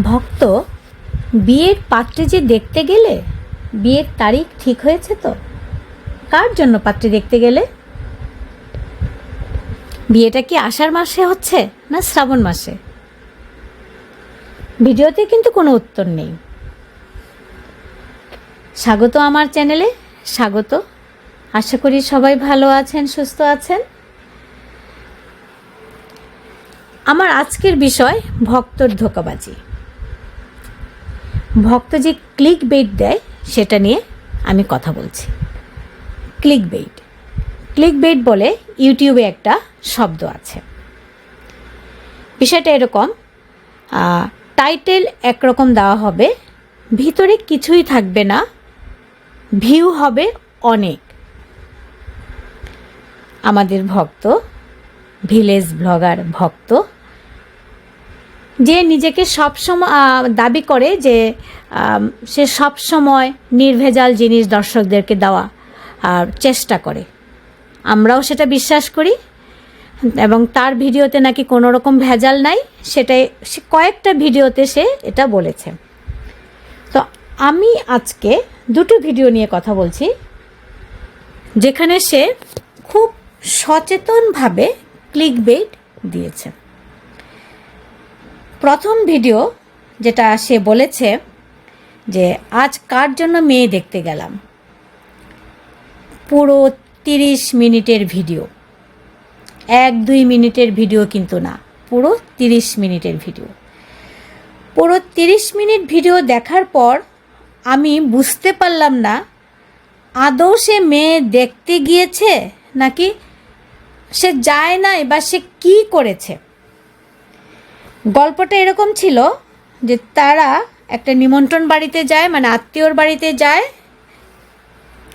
ভক্ত, বিয়ের পাত্রে যে দেখতে গেলে? বিয়ের তারিখ ঠিক হয়েছে তো? কার জন্য পাত্রে দেখতে গেলে? বিয়েটা কি আষাঢ় মাসে হচ্ছে না শ্রাবণ মাসে? ভিডিওতে কিন্তু কোনো উত্তর নেই। স্বাগত আমার চ্যানেলে। স্বাগত। আশা করি সবাই ভালো আছেন, সুস্থ আছেন। আমার আজকের বিষয় ভক্তর ধোকাবাজি। ভক্ত যে ক্লিক বেইট দেয়, সেটা নিয়ে আমি কথা বলছি। ক্লিক বেইট ক্লিক বেইট বলে ইউটিউবে একটা শব্দ আছে। বিষয়টা এরকম টাইটেল একরকম দেওয়া হবে, ভিতরে কিছুই থাকবে না, ভিউ হবে অনেক। আমাদের ভক্ত, ভিলেজ ব্লগার ভক্ত যে নিজেকে সবসময় দাবি করে যে সে সব সময় নির্ভেজাল জিনিস দর্শকদেরকে দেওয়া চেষ্টা করে। আমরাও সেটা বিশ্বাস করি, এবং তার ভিডিওতে নাকি কোনো রকম ভেজাল নাই, সেটাই, সে কয়েকটা ভিডিওতে সে এটা বলেছে। তো আমি আজকে দুটো ভিডিও নিয়ে কথা বলছি, যেখানে সে খুব সচেতনভাবে ক্লিক বেট দিয়েছে। প্রথম ভিডিও যেটা সে বলেছে যে, আজ কার জন্য মেয়ে দেখতে গেলাম? পুরো তিরিশ মিনিটের ভিডিও। এক, দুই মিনিটের ভিডিও কিন্তু না, পুরো তিরিশ মিনিটের ভিডিও। পুরো তিরিশ মিনিট ভিডিও দেখার পর আমি বুঝতে পারলাম না, আদৌ সে মেয়ে দেখতে গিয়েছে নাকি সে যায় নাই বা সে কী করেছে। গল্পটা এরকম ছিল যে তারা একটা নিমন্ত্রণ বাড়িতে যায় মানে আত্মীয়র বাড়িতে যায়।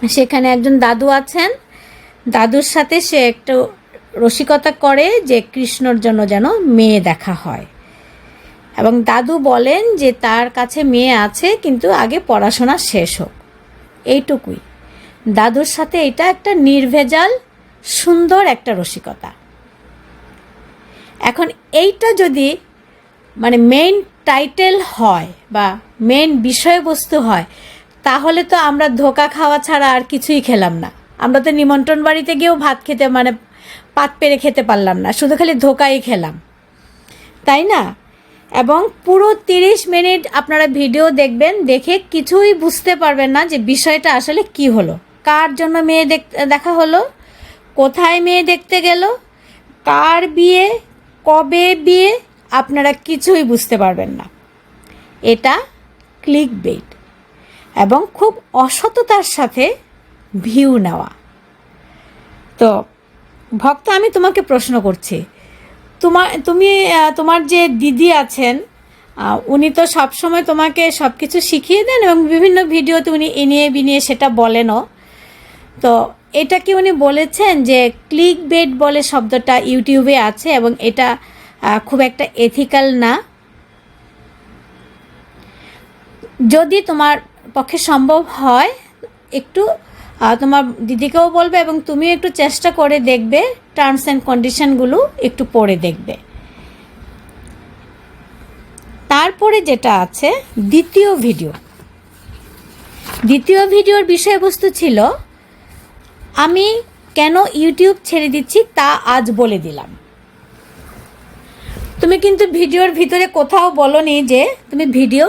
সেখানে একজন দাদু আছেন। দাদুর সাথে সে একটু রসিকতা করে যে কৃষ্ণর জন্য যেন মেয়ে দেখা হয়। এবং দাদু বলেন যে তার কাছে মেয়ে আছে, কিন্তু আগে পড়াশোনা শেষ হোক। এইটুকুই। দাদুর সাথে এটা একটা নির্ভেজাল, সুন্দর একটা রসিকতা। এখন এইটা যদি মানে মেইন টাইটেল হয় বা মেইন বিষয়বস্তু হয়, তাহলে তো আমরা ধোকা খাওয়া ছাড়া আর কিছুই খেলাম না। আমরা তো নিমন্ত্রণ বাড়িতে গিয়েও ভাত খেতে মানে পাত পেরে খেতে পারলাম না, শুধু খালি ধোকাই খেলাম। তাই না? এবং পুরো তিরিশ মিনিট আপনারা ভিডিও দেখবেন, দেখে কিছুই বুঝতে পারবেন না যে বিষয়টা আসলে কি হলো। কার জন্য মেয়ে দেখা হলো? কোথায় মেয়ে দেখতে গেল? কার বিয়ে? কবে বিয়ে? আপনারা কিছুই বুঝতে পারবেন না। এটা ক্লিক বেট এবং খুব অসততার সাথে ভিউ নেওয়া। তো, ভক্ত, আমি তোমাকে প্রশ্ন করছি। তোমার তুমি তোমার যে দিদি আছেন উনি তো সবসময় তোমাকে সব কিছু শিখিয়ে দেন এবং বিভিন্ন ভিডিওতে উনি এনিয়ে বিনিয়ে সেটা বলেনও। তো, এটা কি উনি বলেছেন যে ক্লিক বেড বলে শব্দটা ইউটিউবে আছে এবং এটা খুব একটা এথিক্যাল না। যদি তোমার পক্ষে সম্ভব হয়, একটু তোমার দিদিকেও বলবে এবং তুমিও একটু চেষ্টা করে দেখবে টার্মস অ্যান্ড কন্ডিশনগুলো একটু পড়ে দেখবে। তারপরে যেটা আছে, দ্বিতীয় ভিডিও দ্বিতীয় ভিডিওর বিষয়বস্তু ছিল, আমি কেন ইউটিউব ছেড়ে দিচ্ছি তা আজ বলে দিলাম। তুমি কিন্তু ভিডিওর ভিতরে কোথাও বলনি যে তুমি ভিডিও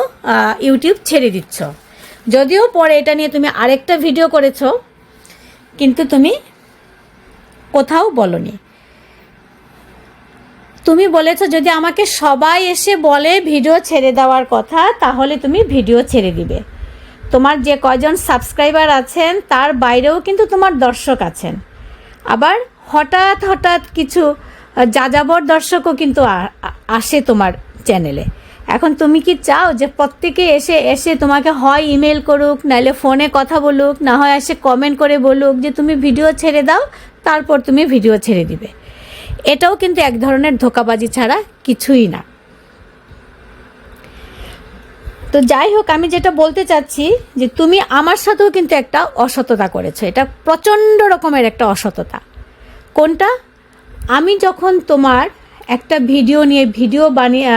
ইউটিউব ছেড়ে দিচ্ছ। যদিও পরে এটা নিয়ে তুমি আরেকটা ভিডিও করেছ, কিন্তু তুমি কোথাও বলনি। তুমি বলেছ যদি আমাকে সবাই এসে বলে ভিডিও ছেড়ে দেওয়ার কথা, তাহলে তুমি ভিডিও ছেড়ে দিবে। তোমার যে কয়জন সাবস্ক্রাইবার আছেন, তার বাইরেও কিন্তু তোমার দর্শক আছেন। আবার হঠাৎ হঠাৎ কিছু যাযাবর দর্শকও কিন্তু আসে তোমার চ্যানেলে এখন তুমি কি চাও যে প্রত্যেকে এসে এসে তোমাকে হয় ইমেল করুক, নাহলে ফোনে কথা বলুক, না হয় এসে কমেন্ট করে বলুক যে তুমি ভিডিও ছেড়ে দাও, তারপর তুমি ভিডিও ছেড়ে দিবে। এটাও কিন্তু এক ধরনের ধোকাবাজি ছাড়া কিছুই না। তো যাই হোক, আমি যেটা বলতে চাচ্ছি যে তুমি আমার সাথেও কিন্তু একটা অসততা করেছ। এটা প্রচণ্ড রকমের একটা অসততা। কোনটা? আমি যখন তোমার একটা ভিডিও নিয়ে, ভিডিও বানিয়ে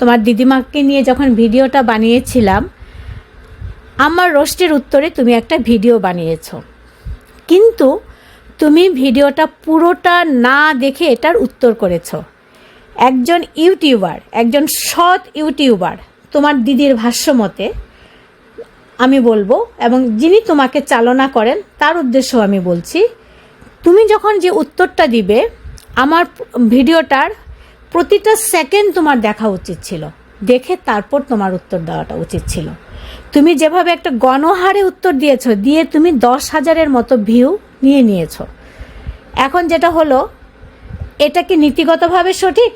তোমার দিদিমাকে নিয়ে যখন ভিডিওটা বানিয়েছিলাম, আমার রোস্টের উত্তরে তুমি একটা ভিডিও বানিয়েছ। কিন্তু তুমি ভিডিওটা পুরোটা না দেখে এটার উত্তর করেছ। একজন ইউটিউবার, একজন সৎ ইউটিউবার, তোমার দিদির ভাষ্য মতে, আমি বলব, এবং যিনি তোমাকে চালনা করেন, তার উদ্দেশ্য আমি বলছি, তুমি যখন যে উত্তরটা দিবে আমার ভিডিওটার প্রতিটা সেকেন্ড তোমার দেখা উচিত ছিল। দেখে তারপর তোমার উত্তর দেওয়াটা উচিত ছিল। তুমি যেভাবে একটা গণহারে উত্তর দিয়েছ, দিয়ে তুমি দশ হাজারের মতো ভিউ নিয়ে নিয়েছো। এখন যেটা হলো, এটা কি নীতিগতভাবে সঠিক?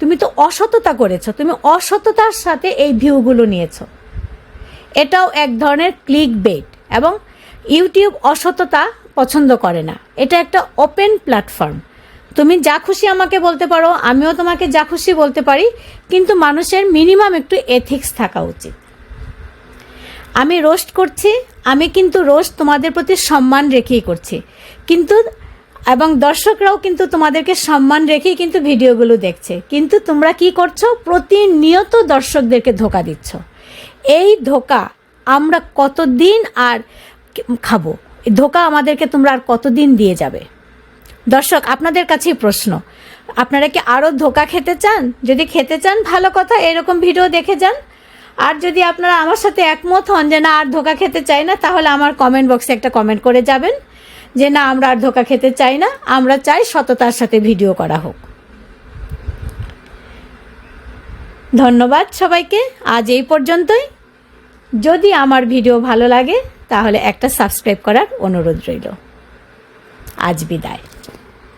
তুমি তো অসততা করেছ, তুমি অসততার সাথে এই ভিউগুলো নিয়েছো। এটাও এক ধরনের ক্লিক বেট এবং ইউটিউব অসততা পছন্দ করে না। এটা একটা ওপেন প্ল্যাটফর্ম তুমি যা খুশি আমাকে বলতে পারো, আমিও তোমাকে যা খুশি বলতে পারি, কিন্তু মানুষের মিনিমাম একটু এথিক্স থাকা উচিত। আমি রোস্ট করছি, আমি কিন্তু রোস্ট তোমাদের প্রতি সম্মান রেখেই করছি। কিন্তু, এবং দর্শকরাও কিন্তু তোমাদেরকে সম্মান রেখেই কিন্তু ভিডিওগুলো দেখছে। কিন্তু তোমরা কি করছ? প্রতিনিয়ত দর্শকদেরকে ধোকা দিচ্ছ। এই ধোকা আমরা কতদিন আর খাব? ধোকা আমাদেরকে তোমরা আর কতদিন দিয়ে যাবে? দর্শক, আপনাদের কাছেই প্রশ্ন। আপনারা কি আরও ধোকা খেতে চান? যদি খেতে চান, ভালো কথা, এরকম ভিডিও দেখে যান। আর যদি আপনারা আমার সাথে একমত হন যে না, আর ধোকা খেতে চাই না, তাহলে আমার কমেন্ট বক্সে একটা কমেন্ট করে যাবেন যে না, আমরা আর ধোকা খেতে চাই না, আমরা চাই সততার সাথে ভিডিও করা হোক। ধন্যবাদ সবাইকে, আজ এই পর্যন্তই। যদি আমার ভিডিও ভালো লাগে, তাহলে একটা সাবস্ক্রাইব করার অনুরোধ রইল। আজ বিদায়।